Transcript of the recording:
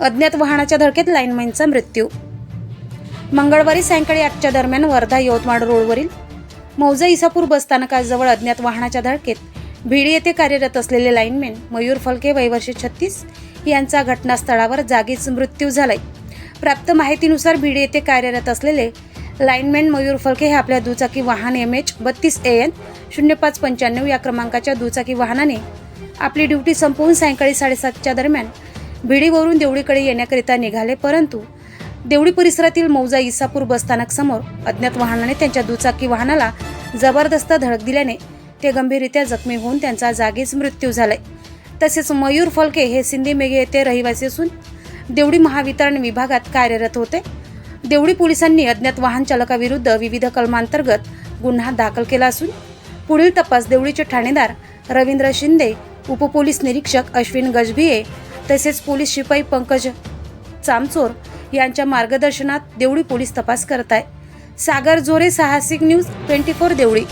अज्ञात वाहनाच्या धडकेत लाईनमॅनचा मृत्यू. मंगळवारी सायंकाळी आठच्या दरम्यान वर्धा यवतमाळ रोडवरील मौजा इसापूर बसस्थानकाजवळ अज्ञात वाहनाच्या धडकेत भिडी येथे कार्यरत असलेले लाईनमॅन मयूर फलके वयवर्षे छत्तीस यांचा घटनास्थळावर जागीच मृत्यू झालाय. प्राप्त माहितीनुसार भिडी येथे कार्यरत असलेले लाईनमॅन मयूर फलके हे आपल्या दुचाकी वाहन एम एच बत्तीस ए एन शून्य पाच पंच्याण्णव या क्रमांकाच्या दुचाकी वाहनाने आपली ड्युटी संपवून सायंकाळी साडेसातच्या दरम्यान भिडीवरून देवळीकडे येण्याकरिता निघाले परंतु देवळी परिसरातील मौजा इसापूर बसस्थानक समोर अज्ञात वाहनाने त्यांच्या दुचाकी वाहनाला जबरदस्त धडक दिल्याने ते गंभीररित्या जखमी होऊन त्यांचा जागीच मृत्यू झालाय. तसेच मयूर फलके हे सिंधी मेघे येथे रहिवासी असून देवळी महावितरण विभागात कार्यरत होते. देवळी पोलिसांनी अज्ञात वाहन चालकाविरुद्ध विविध कलमांतर्गत गुन्हा दाखल केला असून पुढील तपास देवळीचे ठाणेदार रवींद्र शिंदे उपपोलीस निरीक्षक अश्विन गजभिये तसेच पोलीस शिपाई पंकज चामचोर यांच्या मार्गदर्शनात देवळी पोलीस तपास करत आहे सागर जोरे साहसिक न्यूज ट्वेंटी फोर देवळी.